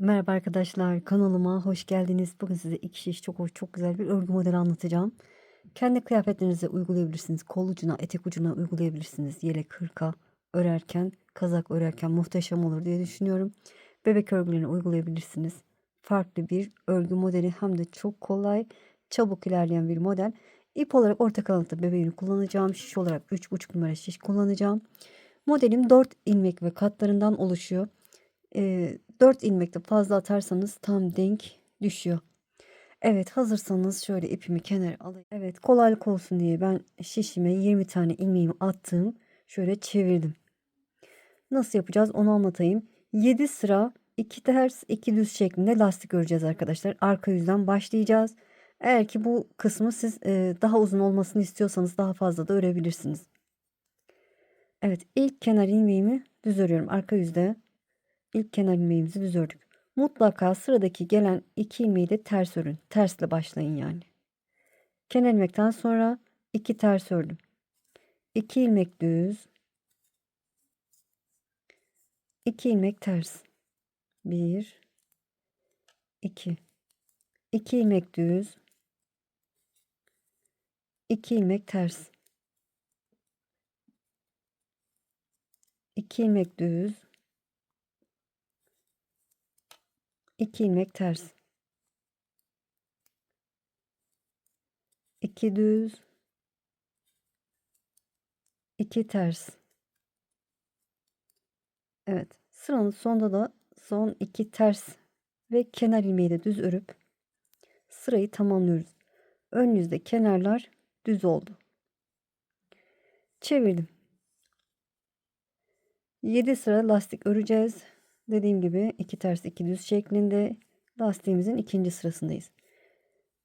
Merhaba arkadaşlar, kanalıma hoş geldiniz. Bugün size iki şiş çok hoş, çok güzel bir örgü modeli anlatacağım. Kendi kıyafetlerinize uygulayabilirsiniz. Kol ucuna, etek ucuna uygulayabilirsiniz. Yelek, hırka örerken, kazak örerken muhteşem olur diye düşünüyorum. Bebek örgülerine uygulayabilirsiniz. Farklı bir örgü modeli hem de çok kolay, çabuk ilerleyen bir model. İp olarak orta kalınlıkta bebeğini kullanacağım. Şiş olarak 3,5 numara şiş kullanacağım. Modelim 4 ilmek ve katlarından oluşuyor. Eee, 4 ilmekte fazla atarsanız tam denk düşüyor. Evet hazırsanız şöyle ipimi kenara alayım. Evet kolaylık olsun diye ben şişime 20 tane ilmeğimi attım. Şöyle çevirdim. Nasıl yapacağız onu anlatayım. 7 sıra 2 ters 2 düz şeklinde lastik öreceğiz arkadaşlar. Arka yüzden başlayacağız. Eğer ki bu kısmı siz e, daha uzun olmasını istiyorsanız daha fazla da örebilirsiniz. Evet ilk kenar ilmeğimi düz örüyorum arka yüzde. İlk kenar ilmeğimizi düz ördük. Mutlaka sıradaki gelen iki ilmeği de ters örün. Tersle başlayın yani. Kenar ilmekten sonra iki ters ördüm. 2 ilmek düz. 2 ilmek ters. 1 2 2 ilmek düz. 2 ilmek ters. 2 ilmek düz. 2 ilmek ters. 2 düz. 2 ters. Evet. Sıranın sonunda da son 2 ters ve kenar ilmeği de düz örüp sırayı tamamlıyoruz. Ön yüzde kenarlar düz oldu. Çevirdim. 7 sıra lastik öreceğiz. Dediğim gibi iki ters iki düz şeklinde lastiğimizin ikinci sırasındayız.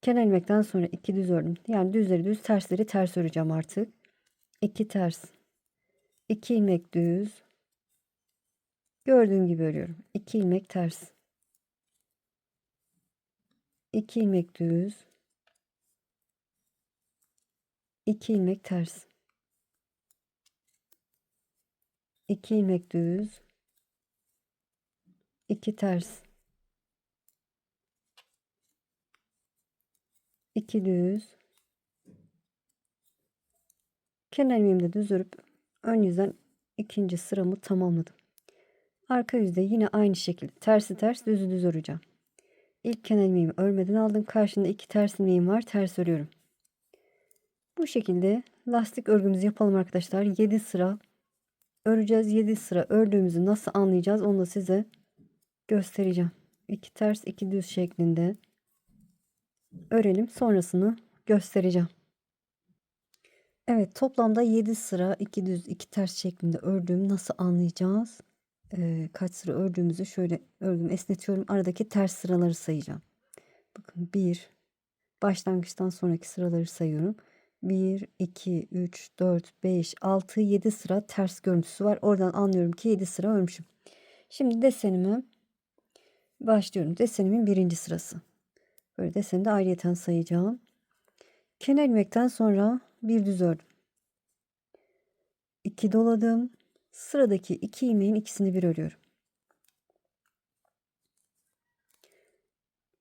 Kenar ilmekten sonra iki düz ördüm. Yani düzleri düz tersleri ters öreceğim artık. 2 ters. 2 ilmek düz. Gördüğüm gibi örüyorum. 2 ilmek ters. 2 ilmek düz. 2 ilmek ters. 2 ilmek düz. 2 ters. 2 düz. Kenar ilmeğimi de düz örüp ön yüzden ikinci sıramı tamamladım. Arka yüzde yine aynı şekilde tersi ters düzü düz öreceğim. İlk kenar ilmeğimi örmeden aldım. Karşında iki ters ilmeğim var. Ters örüyorum. Bu şekilde lastik örgümüzü yapalım arkadaşlar. 7 sıra öreceğiz. 7 sıra ördüğümüzü nasıl anlayacağız onu da size göstereceğim. 2 ters 2 düz şeklinde örelim. Sonrasını göstereceğim. Evet toplamda 7 sıra 2 düz 2 ters şeklinde ördüğümü nasıl anlayacağız? Ee, kaç sıra ördüğümüzü şöyle örgümü esnetiyorum. Aradaki ters sıraları sayacağım. Bakın 1 başlangıçtan sonraki sıraları sayıyorum. 1, 2, 3, 4, 5, 6, 7 sıra ters görüntüsü var. Oradan anlıyorum ki 7 sıra örmüşüm. Şimdi desenimi başlıyorum. Desenimin birinci sırası. Böyle deseni de ayrıyeten sayacağım. Kenar ilmekten sonra bir düz ördüm. 2 doladım. Sıradaki iki ilmeğin ikisini bir örüyorum.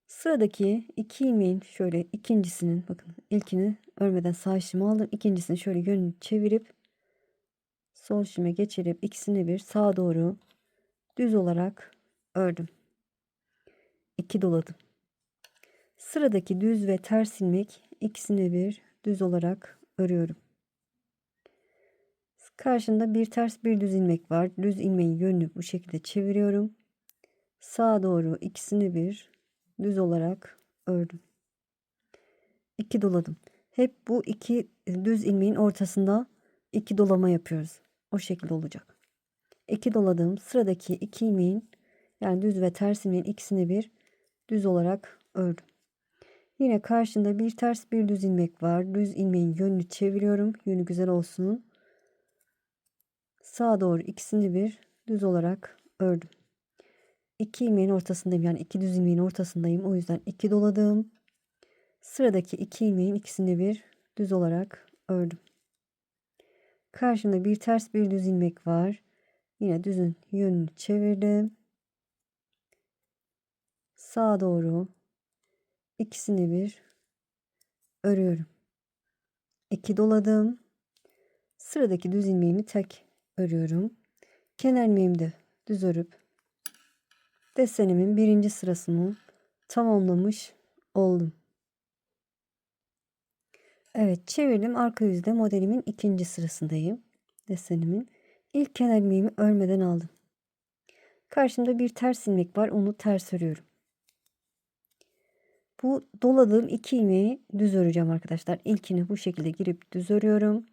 Sıradaki iki ilmeğin şöyle ikincisinin bakın ilkini örmeden sağ işimi aldım. İkincisini şöyle yönünü çevirip sol işime geçirip ikisini bir sağa doğru düz olarak ördüm. 2 doladım. Sıradaki düz ve ters ilmek ikisini bir düz olarak örüyorum. Karşında bir ters bir düz ilmek var. Düz ilmeğin yönünü bu şekilde çeviriyorum. Sağa doğru ikisini bir düz olarak ördüm. 2 doladım. Hep bu iki düz ilmeğin ortasında iki dolama yapıyoruz. O şekilde olacak. 2 doladım. Sıradaki iki ilmeğin yani düz ve ters ilmeğin ikisini bir düz olarak ördüm. Yine karşında bir ters bir düz ilmek var. Düz ilmeğin yönünü çeviriyorum. Yönü güzel olsun. Sağa doğru ikisini bir düz olarak ördüm. İki ilmeğin ortasındayım. Yani iki düz ilmeğin ortasındayım. O yüzden iki doladım. Sıradaki iki ilmeğin ikisini bir düz olarak ördüm. Karşımda bir ters bir düz ilmek var. Yine düzün yönünü çevirdim. Sağa doğru ikisini bir örüyorum. 2 doladım. Sıradaki düz ilmeğimi tek örüyorum. Kenar ilmeğimi de düz örüp desenimin birinci sırasını tamamlamış oldum. Evet çevirdim. Arka yüzde modelimin ikinci sırasındayım. Desenimin. ilk kenar ilmeğimi örmeden aldım. Karşımda bir ters ilmek var. Onu ters örüyorum. Bu doladığım iki ilmeği düz öreceğim arkadaşlar. İlkini bu şekilde girip düz örüyorum.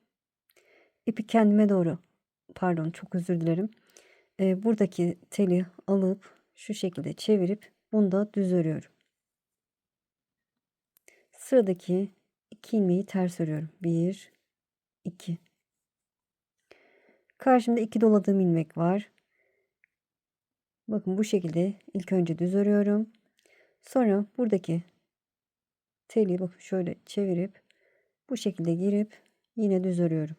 İpi kendime doğru pardon çok özür dilerim. Ee, buradaki teli alıp şu şekilde çevirip bunu da düz örüyorum. Sıradaki iki ilmeği ters örüyorum. 1 2 Karşımda iki doladığım ilmek var. Bakın bu şekilde ilk önce düz örüyorum. Sonra buradaki teli bakın şöyle çevirip bu şekilde girip yine düz örüyorum.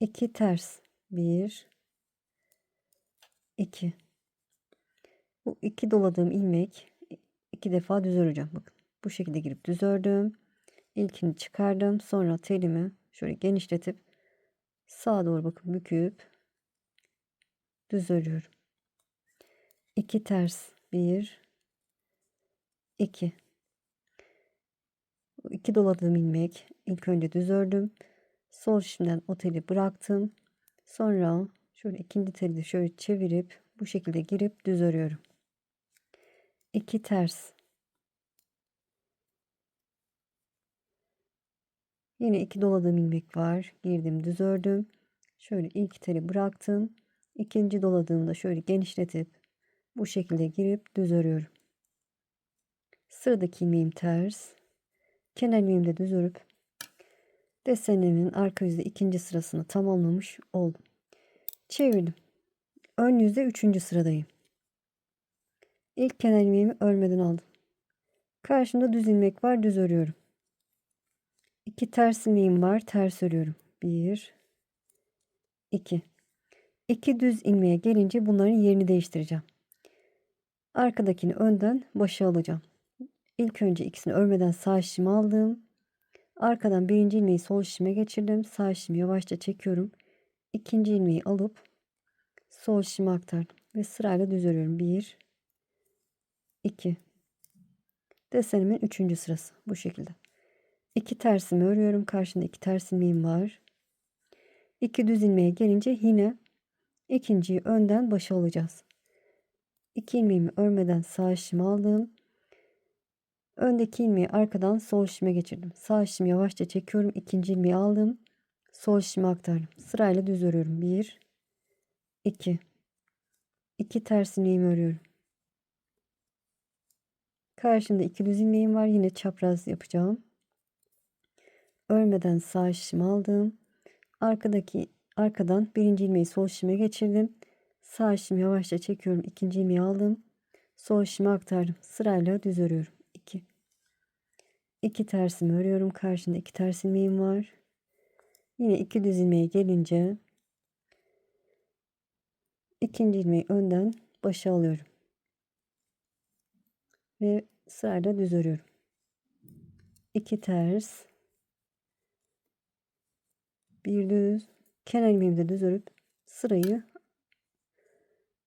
2 ters 1 2 Bu iki doladığım ilmek iki defa düz öreceğim. Bakın bu şekilde girip düz ördüm. İlkini çıkardım. Sonra telimi şöyle genişletip sağa doğru bakın büküp düz örüyorum. 2 ters 1 2 2 doladığım ilmek ilk önce düz ördüm. Sol şimdiden o teli bıraktım. Sonra şöyle ikinci teli de şöyle çevirip bu şekilde girip düz örüyorum. 2 ters Yine iki doladığım ilmek var. Girdim düz ördüm. Şöyle ilk teli bıraktım. İkinci doladığımda şöyle genişletip bu şekilde girip düz örüyorum. Sıradaki ilmeğim ters. Kenar ilmeğimi de düz örüp desenimin arka yüzde ikinci sırasını tamamlamış oldum. Çevirdim. Ön yüzde üçüncü sıradayım. İlk kenar ilmeğimi örmeden aldım. Karşımda düz ilmek var düz örüyorum. İki ters ilmeğim var. Ters örüyorum. Bir, iki. İki düz ilmeğe gelince bunların yerini değiştireceğim. Arkadakini önden başa alacağım. İlk önce ikisini örmeden sağ şişimi aldım. Arkadan birinci ilmeği sol şişime geçirdim. Sağ şişimi yavaşça çekiyorum. İkinci ilmeği alıp sol şişime aktardım. Ve sırayla düz örüyorum. Bir, iki. Desenimin üçüncü sırası. Bu şekilde. İki tersimi örüyorum. Karşında iki ters ilmeğim var. İki düz ilmeğe gelince yine ikinciyi önden başa alacağız. İki ilmeğimi örmeden sağ işimi aldım. Öndeki ilmeği arkadan sol işime geçirdim. Sağ işimi yavaşça çekiyorum. İkinci ilmeği aldım. Sol işimi aktardım. Sırayla düz örüyorum. Bir, iki, iki ters ilmeğimi örüyorum. Karşımda iki düz ilmeğim var. Yine çapraz yapacağım. Örmeden sağ şişimi aldım. Arkadaki arkadan birinci ilmeği sol şişime geçirdim. Sağ şişimi yavaşça çekiyorum. ikinci ilmeği aldım. Sol şişime aktardım. Sırayla düz örüyorum. 2 2 tersimi örüyorum. Karşında iki ters ilmeğim var. Yine iki düz ilmeğe gelince ikinci ilmeği önden başa alıyorum. Ve sırayla düz örüyorum. 2 ters bir düz kenar ilmeğimi de düz örüp sırayı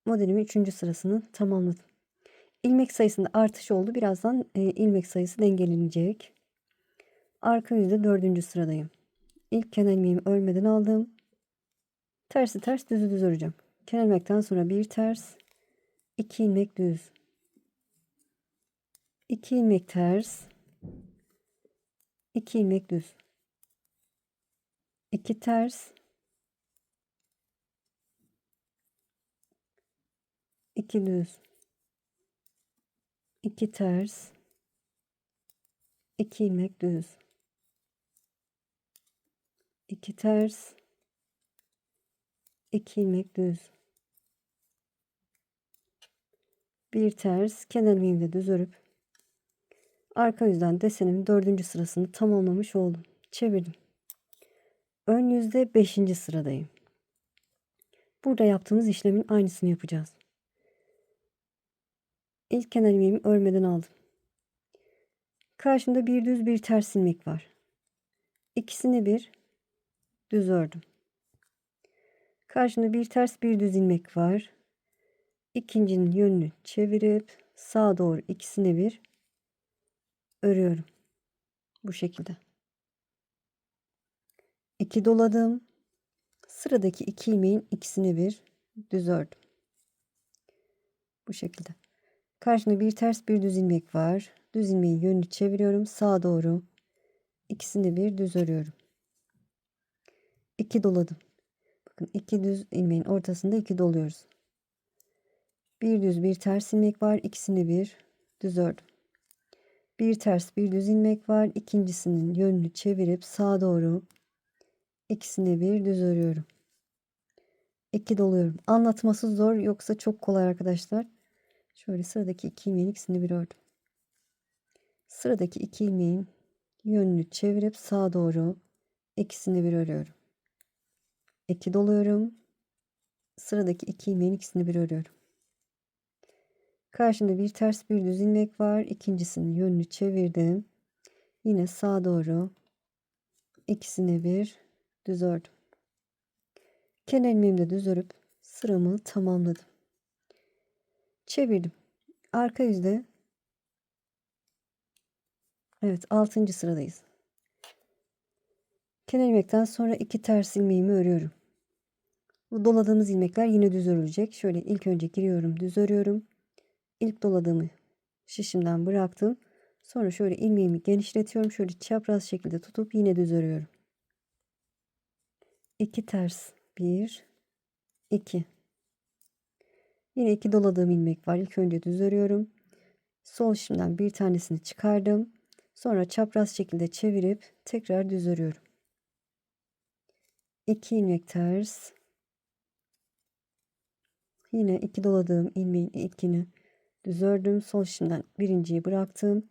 modelimin 3. sırasını tamamladım. İlmek sayısında artış oldu. Birazdan e, ilmek sayısı dengelenecek. Arka yüzde 4. sıradayım. İlk kenar ilmeğimi örmeden aldım. Tersi ters düzü düz öreceğim. Kenar ilmekten sonra bir ters, iki ilmek düz. 2 ilmek ters, 2 ilmek düz. 2 ters 2 düz 2 ters. 2 ilmek düz. 2 ters. 2 ilmek düz. Bir ters kenar ilmeğimle düz örüp arka yüzden desenimin dördüncü sırasını tamamlamış oldum. Çevirdim. Ön yüzde beşinci sıradayım. Burada yaptığımız işlemin aynısını yapacağız. İlk kenar ilmeğimi örmeden aldım. Karşımda bir düz bir ters ilmek var. İkisini bir düz ördüm. Karşımda bir ters bir düz ilmek var. İkincinin yönünü çevirip sağa doğru ikisini bir örüyorum. Bu şekilde. İki doladım. Sıradaki iki ilmeğin ikisini bir düz ördüm. Bu şekilde. Karşımda bir ters bir düz ilmek var. Düz ilmeğin yönünü çeviriyorum. Sağa doğru ikisini bir düz örüyorum. İki doladım. Bakın iki düz ilmeğin ortasında iki doluyoruz. Bir düz bir ters ilmek var. İkisini bir düz ördüm. Bir ters bir düz ilmek var. İkincisinin yönünü çevirip sağa doğru ikisini bir düz örüyorum. İki doluyorum. Anlatması zor yoksa çok kolay arkadaşlar. Şöyle sıradaki iki ilmeğin ikisini bir ördüm. Sıradaki iki ilmeğin yönünü çevirip sağa doğru ikisini bir örüyorum. İki doluyorum. Sıradaki iki ilmeğin ikisini bir örüyorum. Karşımda bir ters bir düz ilmek var. İkincisinin yönünü çevirdim. Yine sağa doğru ikisini bir düz ördüm. Kenar ilmeğimi de düz örüp sıramı tamamladım. Çevirdim. Arka yüzde Evet 6. sıradayız. Kenar ilmekten sonra iki ters ilmeğimi örüyorum. Bu doladığımız ilmekler yine düz örülecek. Şöyle ilk önce giriyorum, düz örüyorum. İlk doladığımı şişimden bıraktım. Sonra şöyle ilmeğimi genişletiyorum. Şöyle çapraz şekilde tutup yine düz örüyorum. 2 ters 1 2 Yine iki doladığım ilmek var. İlk önce düz örüyorum. Sol şimdiden bir tanesini çıkardım. Sonra çapraz şekilde çevirip tekrar düz örüyorum. 2 ilmek ters. Yine iki doladığım ilmeğin ilkini düz ördüm. Sol şimdiden birinciyi bıraktım.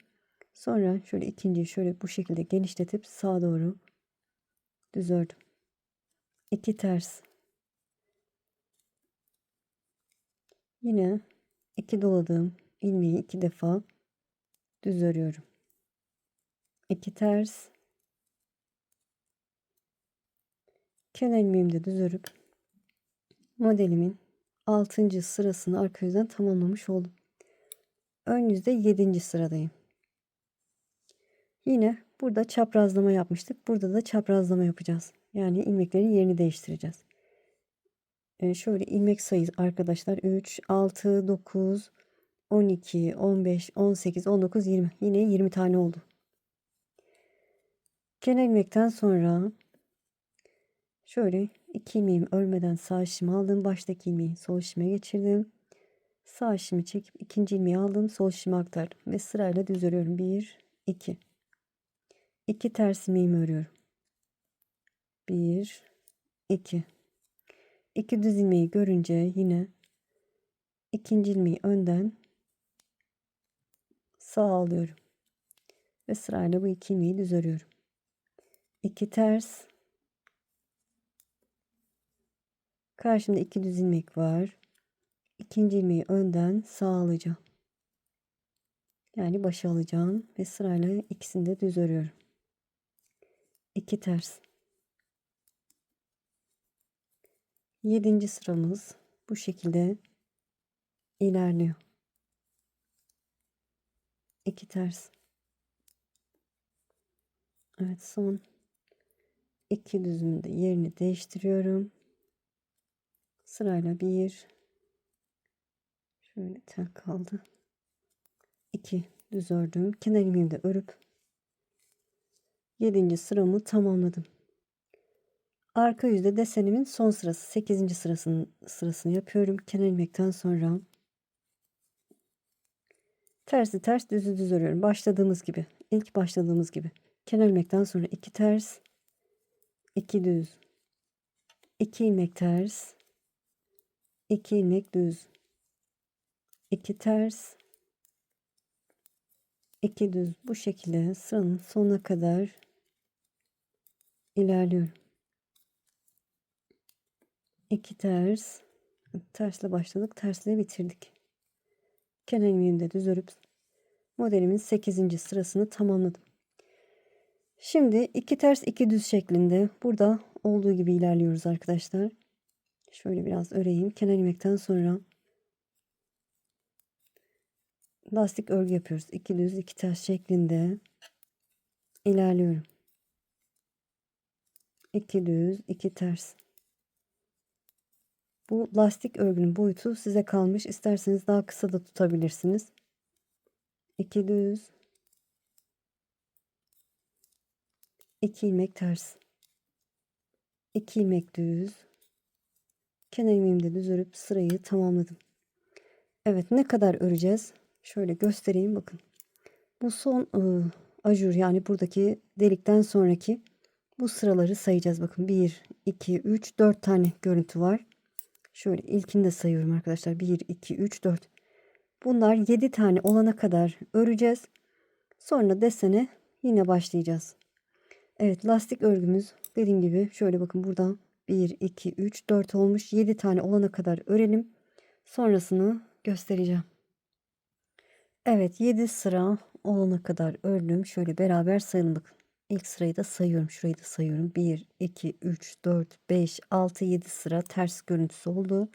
Sonra şöyle ikinciyi şöyle bu şekilde genişletip sağa doğru düz ördüm. 2 ters. Yine iki doladığım ilmeği iki defa düz örüyorum. 2 ters. Kenar ilmeğimi de düz örüp modelimin 6. sırasını arka yüzden tamamlamış oldum. Ön yüzde 7. sıradayım. Yine burada çaprazlama yapmıştık. Burada da çaprazlama yapacağız. Yani ilmeklerin yerini değiştireceğiz. Ee, şöyle ilmek sayı arkadaşlar 3, 6, 9, 12, 15, 18, 19, 20. Yine 20 tane oldu. Kenar ilmekten sonra şöyle iki ilmeğimi örmeden sağ işimi aldım. Baştaki ilmeği sol işime geçirdim. Sağ işimi çekip ikinci ilmeği aldım. Sol işime aktardım. Ve sırayla düz örüyorum. 1, 2. 2 ters ilmeğimi örüyorum. 1, 2. 2 düz ilmeği görünce yine ikinci ilmeği önden sağ alıyorum. Ve sırayla bu iki ilmeği düz örüyorum. 2 ters. Karşımda iki düz ilmek var. İkinci ilmeği önden sağ alacağım. Yani başa alacağım ve sırayla ikisini de düz örüyorum. 2 ters. 7. sıramız bu şekilde ilerliyor. 2 ters. Evet son iki düzümün de yerini değiştiriyorum. Sırayla bir şöyle tel kaldı. 2 düz ördüm. Kenar ilmeğimi de örüp 7. sıramı tamamladım. Arka yüzde desenimin son sırası 8. sırasının sırasını yapıyorum. Kenar ilmekten sonra tersi ters düzü düz örüyorum. Başladığımız gibi. ilk başladığımız gibi. Kenar ilmekten sonra 2 ters 2 düz 2 ilmek ters 2 ilmek düz 2 ters 2 düz bu şekilde sıranın sonuna kadar ilerliyorum. 2 ters tersle başladık tersle bitirdik. Kenar ilmeğimi de düz örüp modelimin 8. sırasını tamamladım. Şimdi iki ters iki düz şeklinde burada olduğu gibi ilerliyoruz arkadaşlar. Şöyle biraz öreyim. Kenar ilmekten sonra lastik örgü yapıyoruz. İki düz iki ters şeklinde ilerliyorum. İki düz iki ters. Bu lastik örgünün boyutu size kalmış. İsterseniz daha kısa da tutabilirsiniz. İki düz 2 ilmek ters. 2 ilmek düz. Kenar ilmeğimi de düz örüp sırayı tamamladım. Evet ne kadar öreceğiz? Şöyle göstereyim bakın. Bu son ıı, ajur yani buradaki delikten sonraki bu sıraları sayacağız. Bakın 1 2 3 4 tane görüntü var şöyle ilkini de sayıyorum arkadaşlar 1 2 3 4 bunlar 7 tane olana kadar öreceğiz sonra desene yine başlayacağız Evet lastik örgümüz dediğim gibi şöyle bakın buradan 1, 2, 3, 4 olmuş. 7 tane olana kadar örelim. Sonrasını göstereceğim. Evet 7 sıra olana kadar ördüm. Şöyle beraber sayalım bakın. İlk sırayı da sayıyorum. Şurayı da sayıyorum. 1, 2, 3, 4, 5, 6, 7 sıra ters görüntüsü oldu.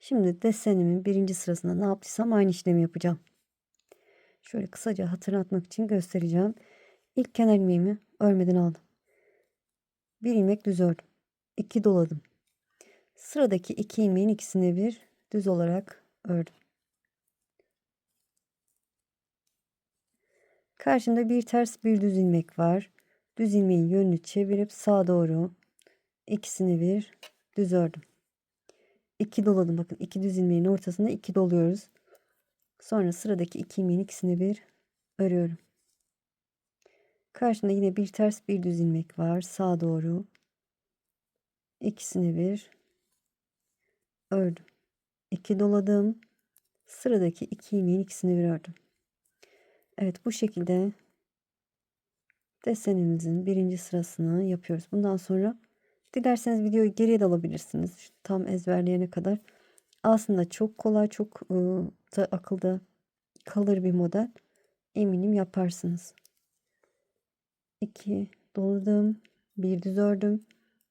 Şimdi desenimin birinci sırasında ne yaptıysam aynı işlemi yapacağım. Şöyle kısaca hatırlatmak için göstereceğim. İlk kenar ilmeğimi örmeden aldım. Bir ilmek düz ördüm. 2 doladım. Sıradaki iki ilmeğin ikisini bir düz olarak ördüm. Karşımda bir ters bir düz ilmek var. Düz ilmeğin yönünü çevirip sağa doğru ikisini bir düz ördüm. 2 doladım. Bakın iki düz ilmeğin ortasında iki doluyoruz. Sonra sıradaki iki ilmeğin ikisini bir örüyorum. Karşında yine bir ters bir düz ilmek var. Sağa doğru. İkisini bir ördüm. İki doladım. Sıradaki iki ilmeğin ikisini bir ördüm. Evet bu şekilde desenimizin birinci sırasını yapıyoruz. Bundan sonra dilerseniz videoyu geriye de alabilirsiniz. Tam ezberleyene kadar. Aslında çok kolay, çok ıı, da akılda kalır bir model. Eminim yaparsınız. 2 doladım. Bir düz ördüm.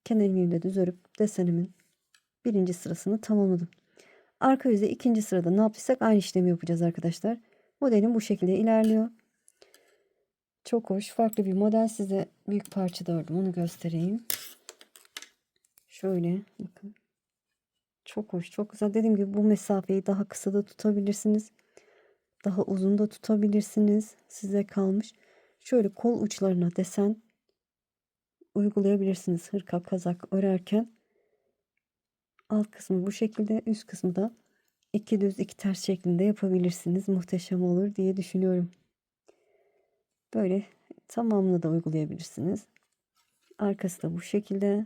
Kenar ilmeğimi de düz örüp desenimin birinci sırasını tamamladım. Arka yüzde ikinci sırada ne yaptıysak aynı işlemi yapacağız arkadaşlar. Modelim bu şekilde ilerliyor. Çok hoş. Farklı bir model. Size büyük parçada ördüm. Onu göstereyim. Şöyle bakın. Çok hoş. Çok güzel. Dediğim gibi bu mesafeyi daha kısa da tutabilirsiniz. Daha uzun da tutabilirsiniz. Size kalmış. Şöyle kol uçlarına desen uygulayabilirsiniz hırka kazak örerken. Alt kısmı bu şekilde üst kısmı da iki düz iki ters şeklinde yapabilirsiniz. Muhteşem olur diye düşünüyorum. Böyle tamamını da uygulayabilirsiniz. Arkası da bu şekilde.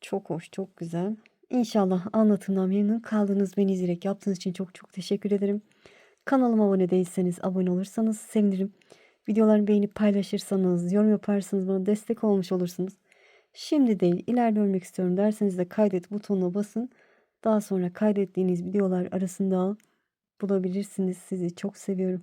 Çok hoş, çok güzel. İnşallah anlatımdan memnun kaldınız. Beni izleyerek yaptığınız için çok çok teşekkür ederim. Kanalıma abone değilseniz abone olursanız sevinirim. Videolarımı beğenip paylaşırsanız, yorum yaparsanız bana destek olmuş olursunuz. Şimdi değil, ileride ölmek istiyorum derseniz de kaydet butonuna basın. Daha sonra kaydettiğiniz videolar arasında bulabilirsiniz. Sizi çok seviyorum.